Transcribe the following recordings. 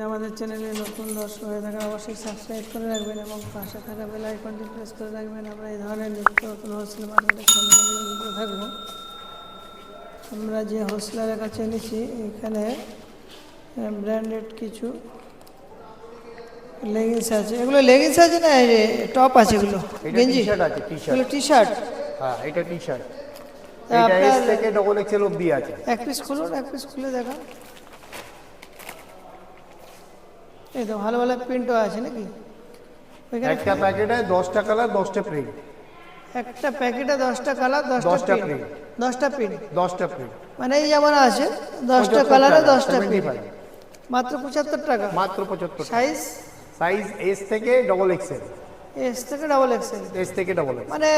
যদি আমাদের চ্যানেলে নতুন দর্শক হয়ে থাকেন অবশ্যই সাবস্ক্রাইব করে রাখবেন এবং পাশে থাকা বেল আইকনটি প্রেস করে রাখবেন। আমরা এই ধরনের নিত্য নতুন হোলসেল মার্কেটের সন্ধান থাকব। আমরা যে হোলসেলারের কাছে এনেছি এখানে ব্র্যান্ডেড কিছু লেগিংস আছে। এগুলো লেগিংস আছে না টপ আছে এগুলো? গেঞ্জি? টি শার্ট আছে টি শার্ট এগুলো টি শার্ট হ্যাঁ এটা টি শার্ট এটা এস থেকে ডবল এক্সেল অবধি আছে। এক পিস খুলুন এক পিস খুলে দেখান। এই তো ভালো ভালো প্রিন্টও আছে নাকি? একটা প্যাকেটে দশটা কালার দশটা প্রিন্ট একটা প্যাকেটে দশটা কালার দশটা প্রিন্ট দশটা প্রিন্ট দশটা প্রিন্ট মানে এই যেমন আছে দশটা কালারে দশটা প্রিন্ট মাত্র পঁচাত্তর টাকা। মাত্র পঁচাত্তর সাইজ সাইজ এস থেকে ডবল এক্সেল এস থেকে ডাবল এক্সেল এস থেকে ডবল মানে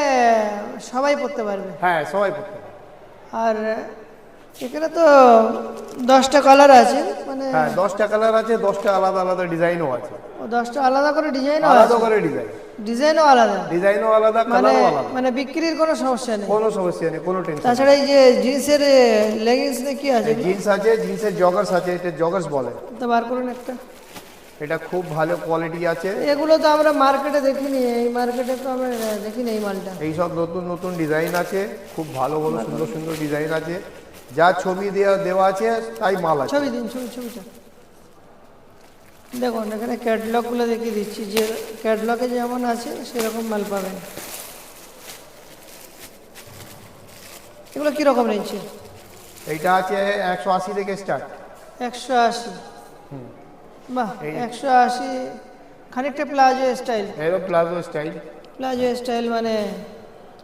সবাই পড়তে পারবে। হ্যাঁ সবাই পড়তে পারে। আর এখানে তো দশটা কালার আছে মানে হ্যাঁ দশটা কালার আছে দশটা আলাদা আলাদা ডিজাইনও আছে। ও দশটা আলাদা করে ডিজাইনও আলাদা করে ডিজাইন ডিজাইনও আলাদা? ডিজাইনও আলাদা মানে মানে বিক্রির কোনো সমস্যা নেই? কোনো সমস্যা নেই কোনো টেনশন তাছাড়া এই যে জিন্সের লেগিংস না কি আছে? জিন্স আছে জিন্সের জগার্স আছে এটা জগার্স বলে। তো বার করুন একটা। এটা খুব ভালো কোয়ালিটি আছে। এগুলো তো আমরা মার্কেটে দেখিনি এই মার্কেটে তো আমরা দেখিনি এই মালটা। এই সব নতুন নতুন ডিজাইন আছে খুব ভালো ভালো সুন্দর সুন্দর ডিজাইন আছে। যা ছবি দেওয়া দেওয়া আছে তাই মাল আছে। ছবি দিন ছবি ছবিটা। দেখুন এখানে ক্যাটলগুলো দেখিয়ে দিচ্ছি যে ক্যাটলগে যেমন আছে সেরকম মাল পাবেন। এগুলো কীরকম রেঞ্জে এইটা আছে একশো আশি থেকে স্টার্ট একশো আশি। বাহ একশো আশি খানিকটা palazzo style. Palazzo style. Palazzo style মানে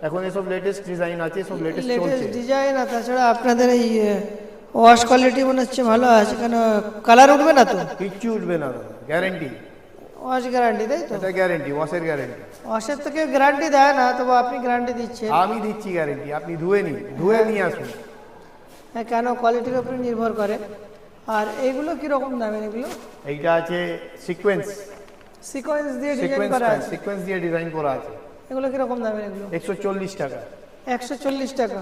এখন এসব লেটেস্ট ডিজাইন আছে সব লেটেস্ট চলছে। লেটেস্ট ডিজাইন আর তাছাড়া আপনাদের এই ওয়াশ কোয়ালিটি মনে হচ্ছে ভালো আছে কেন কালার উঠবে না তো? কিচ্ছু উঠবে না গ্যারেন্টি ওয়াশ গ্যারান্টি তাই তো? এটা গ্যারেন্টি ওয়াশের গ্যারেন্টি ওয়াশের তো কেউ গ্যারান্টি দেয় না তবু আপনি গ্যারান্টি দিচ্ছেন। আমি দিচ্ছি গ্যারেন্টি আপনি ধুয়ে নিন ধুয়ে নিয়ে আসুন। হ্যাঁ কেন? কোয়ালিটির উপরে নির্ভর করে। আর এইগুলো কীরকম দামের এগুলো? এইটা আছে সিকোয়েন্স সিকোয়েন্স দিয়ে ডিজাইন করা আছে। সিকোয়েন্স দিয়ে ডিজাইন করা আছে। এগুলো কীরকম দামের এগুলো? একশো চল্লিশ টাকা। একশো চল্লিশ টাকা?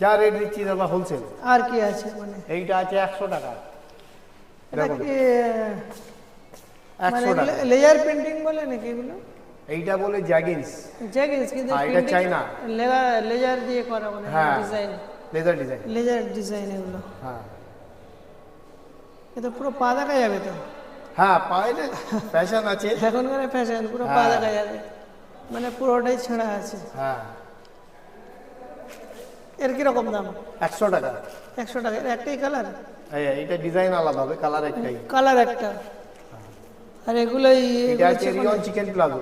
যা রেট দিচ্ছি দাদা হোলসেল আর কি আছে মানে? এইটা আছে একশো টাকা। এটা কি মানে একশো টাকা লেয়ার পেন্টিং বলে নাকি এগুলো? এইটা বলে জ্যাগিন্স জ্যাগিন্স কিন্তু হ্যাঁ, এটা চাইনা। লেজার দিয়ে করা মানে হ্যাঁ। Design leather design laser design এগুলো। হ্যাঁ। এটা পুরো পা দেখা যাবে তো? হ্যাঁ পায়ে ফ্যাশন আছে। এখনকার ফ্যাশন পুরো পা হ্যাঁ। দেখা যাবে। মানে পুরোটাই ছেঁড়া আছে। হ্যাঁ। এর কীরকম দাম? একশো টাকা। একশো টাকা। একটাই কালার এই এইটা ডিজাইন আলাদা হবে কালার একটাই। কালার একটা। আর এগুলোই এটা এগুলো আছে চেকনের- রিয়ন চিকেন প্লাজো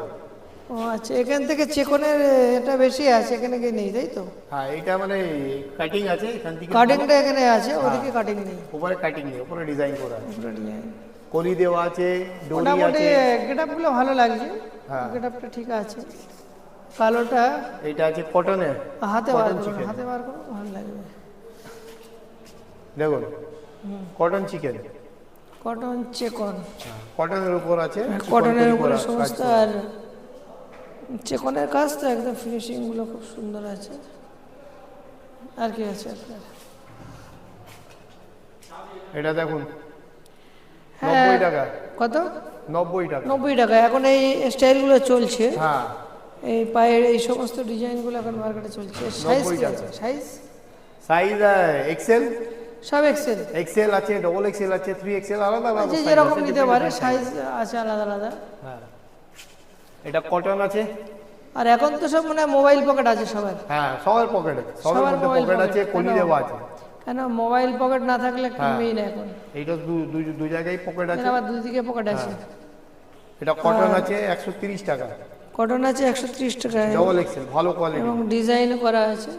ও আচ্ছা এখান থেকে চেকনের এটা বেশি আছে এখানে কি নেই তাই তো? হ্যাঁ এটা মানে কাটিং আছে এখান থেকে কাটিংটা এখানে আছে হ্যাঁ। ওদিকে কাটিং নেই। উপরে কাটিং নেই উপরে ডিজাইন করা আছে। ডিজাইন কলি দেওয়া আছে ডোরি আছে। গেট আপগুলো ভালো লাগছে। হ্যাঁ। গেট আপটা ঠিক আছে। কালোটা এটা আছে কটনের। হাতে বার করুন হাতে বার করুন ভালো লাগবে। দেখুন কটন চিকেন। কটন চেকন। কটনের উপর আছে কটনের চিকন উপরে করা সমস্ত আর চেকনের কাজ তো একদম ফিনিশিংগুলো খুব সুন্দর আছে। আর কি আছে আপনার? এটা দেখুন হ্যাঁ। নব্বই টাকা। কত? নব্বই টাকা। নব্বই টাকা। এখন এই স্টাইলগুলো চলছে। হ্যাঁ। এই পায়ের এই সমস্ত ডিজাইনগুলো এখন মার্কেটে চলছে। সাইজ। আছে সাইজ সাইজ এক্সেল সব এক্সেল এক্সেল আছে ডবল এক্সেল আছে থ্রি এক্সেল আলাদা আলাদা যে যেরকম নিতে পারে সাইজ আছে আলাদা আলাদা। হ্যাঁ। এটা কটন আছে? আর এখন তো সব মানে মোবাইল পকেট আছে সবার। হ্যাঁ সবার পকেটে সবার সবার mobile পকেট আছে কলি দেওয়া আছে। কেন? মোবাইল পকেট না থাকলে হ্যাঁ। কিনবেই না এখন। এইটা দু- দু- দু জায়গায় পকেট আছে। আবার দুদিকে পকেট আছে। এটা কটন আছে একশো তিরিশ টাকা। কটন আছে একশো ত্রিশ টাকায় ডবল এক্সেল ভালো কোয়ালিটি এবং ডিজাইন করা আছে।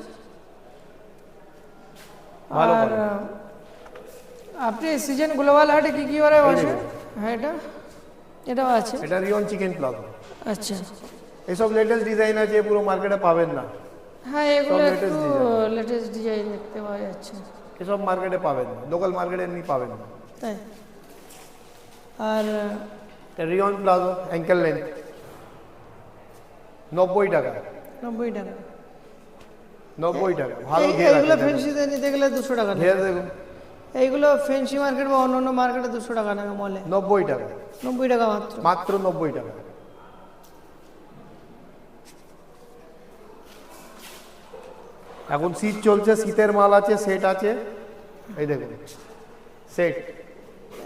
ভালো আর আপনি সিজন গ্লোবাল হাটে কি কি বারে বসে? হ্যাঁ এটা? এটাও আছে? এটা রিয়ন চিকেন প্লাজো আচ্ছা। এসব লেটেস্ট ডিজাইন আছে পুরো মার্কেটে পাবেন না। হ্যাঁ এগুলো একটু লেটেস্ট ডিজাইন দেখতে পাওয়া যাচ্ছে। এসব মার্কেটে পাবেন লোকাল মার্কেটে এমনি পাবেন না। তাই? আর রিয়ন প্লাজো অ্যাঙ্কেল লেন্থ নব্বই টাকা। নব্বই টাকা। নব্বই টাকা ভালো এইগুলো ফেন্সিতে নিতে গেলে দুশো টাকা। ঘের দেখুন। এইগুলো ফেন্সি মার্কেট বা অন্য অন্য মার্কেটে দুশো টাকা নেবে মলে নব্বই টাকা। নব্বই টাকা মাত্র। মাত্র নব্বই টাকা। এখন শীত চলছে শীতের মাল আছে সেট আছে। এই দেখুন সেট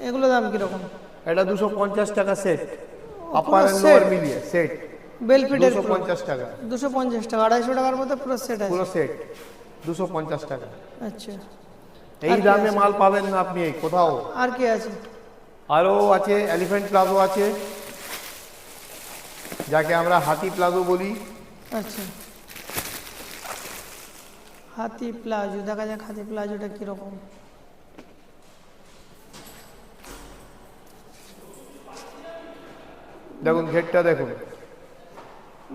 এগুলো দাম কীরকম? এটা দুশো পঞ্চাশ টাকা সেট আপার? লোয়ার মিলিয়ে সেট বেলফিটের পঞ্চাশ টাকা। দুশো পঞ্চাশ টাকা আড়াইশো টাকার মধ্যে পুরো সেট আছে। পুরো সেট দুশো পঞ্চাশ টাকা। আচ্ছা। এই দামে মাল পাবেন না আপনি কোথাও। আর কি আছে? আরও আছে এলিফ্যান্ট প্লাজো আছে। যাকে আমরা হাতি প্লাজো বলি। আচ্ছা। হাতি প্লাজো দেখা যাক হাতি প্লাজোটা কীরকম। দেখুন ঘেরটা দেখুন।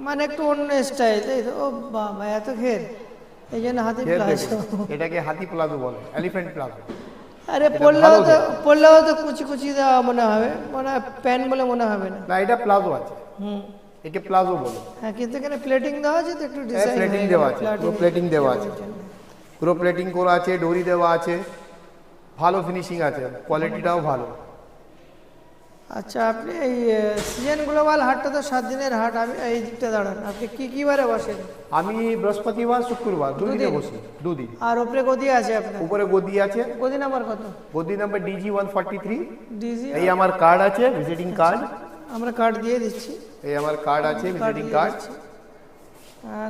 মানে একটু অন্য স্টাইল তাই তো ও বাবা এত ঘের। এই জন্য হাতি প্লাজো। এটাকে হাতি প্লাজো বলে এলিফ্যান্ট প্লাজো। আরে পড়লেও তো। পড়লেও তো কুচি কুচি দেওয়া মনে হবে মনে হয় প্যান্ট বলে মনে হবে না। না এটা প্লাজো আছে। হুম। একে প্লাজো বলে। হ্যাঁ কিন্তু এখানে প্লেটিং দেওয়া আছে তো একটু ডিজাইন প্লেটিং দেওয়া আছে পুরো প্লেটিং দেওয়া আছে। পুরো প্লেটিং করা আছে ডোরি দেওয়া আছে ভালো ফিনিশিং আছে কোয়ালিটিটাও ভালো। আচ্ছা আপনি এই সিজন গ্লোবাল হাটটা তো সাত দিনের হাট আমি এই দিকটা দাঁড়ান আপনি কি কি বারে বসেন? আমি বৃহস্পতিবার শুক্রবার দুদিনে? বসি দুদিন। আর ওপরে গদি আছে আপনার? উপরে গদি আছে। গদি নাম্বার কত? গদি number DG one forty three DG এই আমার কার্ড আছে ভিজিটিং কার্ড আমরা কার্ড দিয়ে দিচ্ছি। এই আমার কার্ড আছে ভিজিটিং কার্ড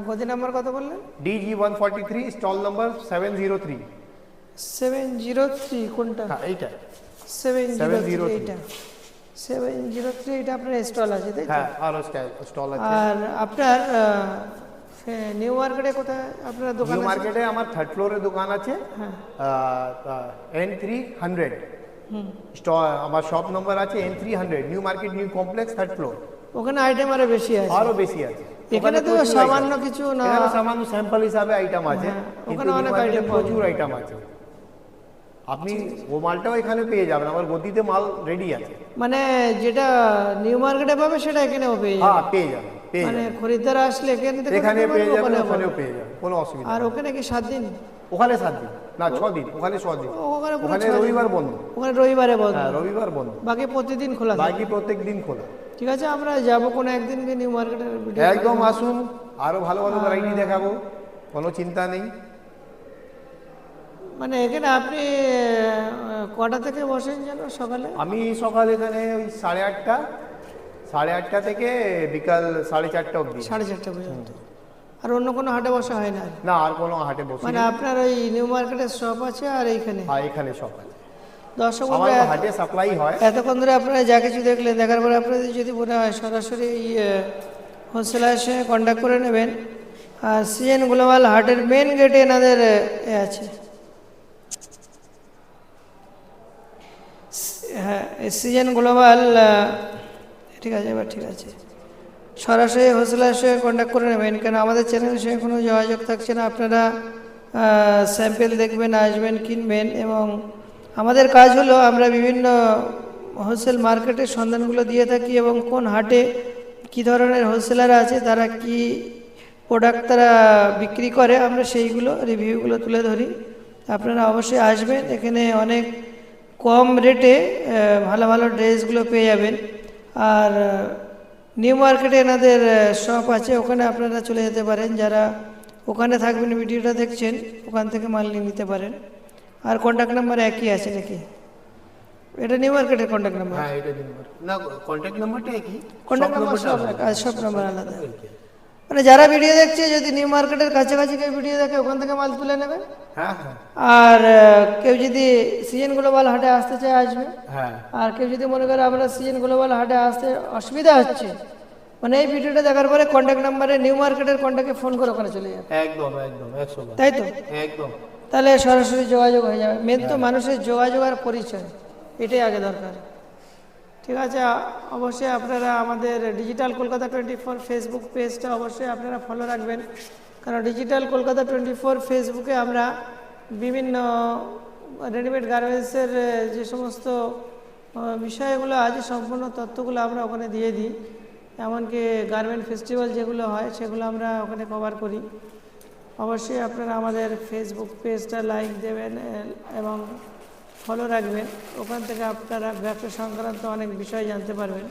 গদি নাম্বার কত বললেন? DG one forty three stall number seven zero three seven zero three কোনটা? হ্যাঁ এইটা। সেভেন জিরো থ্রি 703 এইটা। সেভেন জিরো থ্রি এটা আপনার স্টল আছে তাই হ্যাঁ আরও স্টল আছে। আর আপনার নিউ মার্কেটে কোথায় আপনার দোকান নিউ মার্কেটে আমার থার্ড ফ্লোরে দোকান আছে। হ্যাঁ। এন থ্রি হান্ড্রেড আমার শপ নম্বর আছে N three hundred new market new complex third floor ওখানে আইটেম আরও বেশি আছে। আরও বেশি আছে। এখানে তো সামান্য কিছু না এখানে সামান্য স্যাম্পল হিসাবে আইটেম আছে। হ্যাঁ, ওখানে অনেক পাওয়া প্রচুর আইটেম আছে। আপনি ও মালটাও এখানে পেয়ে যাবেন। আমার গতিতে মাল রেডি আছে। মানে যেটা নিউ মার্কেটে পাবে সেটা এখানেও পেয়ে যাবে। হ্যাঁ পেয়ে যাবেন মানে খরিদ্দার আসলে এখান এখানে পেয়ে যাবেন ওখানেও পেয়ে যাবেন। কোনো অসুবিধা আর ওখানে কি সাত দিন? ওখানে সাত দিন। না ছ দিন। ওখানে ছ দিন। ওখানে ওখানে রবিবার বন্ধ। ওখানে রবিবারে বন্ধ। হ্যাঁ রবিবার বন্ধ। বাকি প্রতিদিন খোলা বাকি প্রত্যেক দিন খোলা। ঠিক আছে আমরা যাব কোনো একদিন কি নিউ মার্কেটের একদম আসুন আরও ভালো ভালো ভ্যারাইটি দেখাবো। কোনো চিন্তা নেই। মানে এখানে আপনি কটা থেকে বসেন যেন সকালে? আমি সকাল এখানে ওই সাড়ে আটটা সাড়ে আটটা থেকে বিকাল সাড়ে চারটা অবধি। সাড়ে চারটা পর্যন্ত। আর অন্য কোনো হাটে বসা হয় না না আর কোনো হাটে বসি মানে আপনার ওই নিউ মার্কেটের শপ আছে আর এইখানে? হ্যাঁ এখানে সব আছে। দর্শক হাটে সাপ্লাই হয়। এতক্ষণ ধরে আপনারা যা কিছু দেখলেন দেখার পরে আপনাদের যদি মনে হয় সরাসরি হোলসেলারের সঙ্গে কন্ট্যাক্ট করে নেবেন। আর সিএন গ্লোবাল হাটের মেন গেটে এনাদের এ আছে। হ্যাঁ সিজন গ্লোবাল ঠিক আছে এবার ঠিক আছে। সরাসরি হোলসেলারের সঙ্গে কন্ট্যাক্ট করে নেবেন, কেন আমাদের চ্যানেলের সঙ্গে কোনো যোগাযোগ থাকছে না। আপনারা স্যাম্পেল দেখবেন, আসবেন, কিনবেন এবং আমাদের কাজ হলো আমরা বিভিন্ন হোলসেল মার্কেটের সন্ধানগুলো দিয়ে থাকি এবং কোন হাটে কী ধরনের হোলসেলার আছে, তারা কি প্রোডাক্ট তারা বিক্রি করে, আমরা সেইগুলো রিভিউগুলো তুলে ধরি। আপনারা অবশ্যই আসবেন, এখানে অনেক কম রেটে ভালো ভালো ড্রেসগুলো পেয়ে যাবেন। আর নিউ মার্কেটে এনাদের শপ আছে ওখানে আপনারা চলে যেতে পারেন। যারা ওখানে থাকবেন ভিডিওটা দেখছেন ওখান থেকে মাল নিয়ে নিতে পারেন। আর কন্ট্যাক্ট নাম্বার একই আছে নাকি? এটা নিউ মার্কেটের কন্ট্যাক্ট নাম্বার হ্যাঁ এটা নিউ মার্কেট না কন্ট্যাক্ট নাম্বারটা একই। কন্ট্যাক্ট নাম্বার সব সব নাম্বার আলাদা। মানে যারা ভিডিও দেখছে যদি নিউ মার্কেটের কাছাকাছি কেউ ভিডিও দেখে ওখান থেকে মাল তুলে নেবে। হ্যাঁ হ্যাঁ। আর কেউ যদি সিজন গ্লোবাল হাটে আসতে চায় আসবে। হ্যাঁ। আর কেউ যদি মনে করে আমরা সিজন গ্লোবাল হাটে আসতে অসুবিধা হচ্ছে মানে এই ভিডিওটা দেখার পরে কন্ট্যাক্ট নাম্বারে নিউ মার্কেটের কন্ট্যাক্টে ফোন করে ওখানে চলে যাবে। একদম একদম একশো তাই তো? একদম। তাহলে সরাসরি যোগাযোগ হয়ে যাবে। মেন তো মানুষের যোগাযোগ আর পরিচয় এটাই আগে দরকার। ঠিক আছে, অবশ্যই আপনারা আমাদের digital Kolkata twenty four Facebook পেজটা অবশ্যই আপনারা ফলো রাখবেন। কারণ ডিজিটাল কলকাতা টোয়েন্টি ফোর ফেসবুকে আমরা বিভিন্ন রেডিমেড গার্মেন্টসের যে সমস্ত বিষয়গুলো আছে, সম্পূর্ণ তথ্যগুলো আমরা ওখানে দিয়ে দিই। এমনকি গার্মেন্ট ফেস্টিভ্যাল যেগুলো হয়, সেগুলো আমরা ওখানে কভার করি। অবশ্যই আপনারা আমাদের ফেসবুক পেজটা লাইক দেবেন এবং ফলো রাখবেন। ওখান থেকে আপনারা ব্যবসা সংক্রান্ত অনেক বিষয় জানতে পারবেন।